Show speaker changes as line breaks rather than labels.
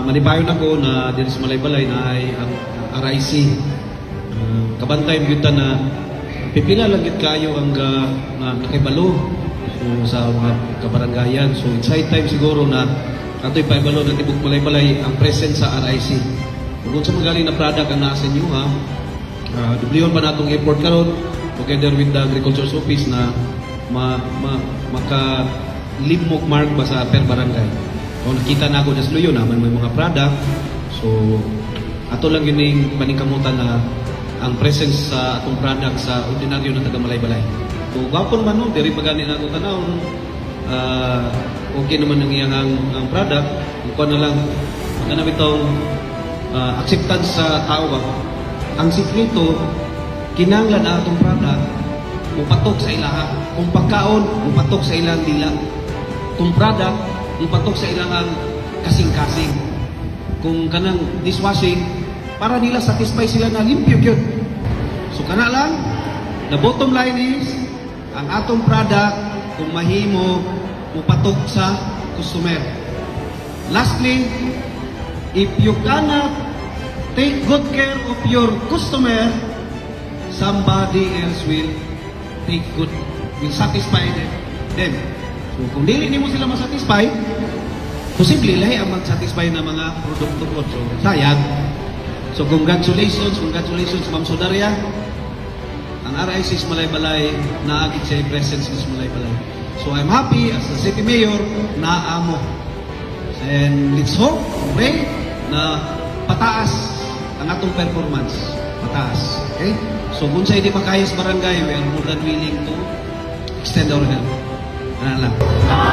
manipayon ako na diri sa Malaybalay na ay ang RIC. Uh, kabantay mo na pipila lang gid kayo ang uh, na nakibalo so, sa mga kabarangayan. So it's high time siguro na ato'y paibalo ng tibok Malaybalay ang presence sa RIC. Kung sa magaling na product ang nasa inyo ha, uh, dubliyon pa natong airport karon together with the agriculture office na ma, ma, maka limok mark ba sa per barangay. Kung nakita na ako na sa luyo naman may mga product, so ato lang yun yung paningkamutan na ang presence sa atong product sa ordinaryo na taga Malaybalay. So gapon man no, diri pagani na ako tanaw. Ah, okay naman ang iyang ang, ang product. Kung na lang ano bitong ah, acceptance sa tao ba. Ang sikreto kinanglan na atong product mupatok sa ilaha. Kung pagkaon, mupatok sa ilang dila. Kung product, mupatok sa ilang kasing-kasing. Kung kanang dishwashing, para nila satisfy sila na limpyo yun. So kana lang, the bottom line is, ang atong product, kung mahimo, mupatok sa customer. Lastly, if you cannot take good care of your customer, somebody else will take good, will satisfy them. them. Kung dili nimo sila masatisfy, posible lahi ang mag-satisfy na mga produkto ko. So sayang. So congratulations, congratulations Ma'am Sodaria. Ang RIC is Malaybalay, naagit siya presence is Malaybalay. So I'm happy as the city mayor na amo. And let's hope, pray, na pataas ang atong performance. Pataas. Okay? So kung sa hindi makayas barangay, we are more than willing to extend our help. Ano lang.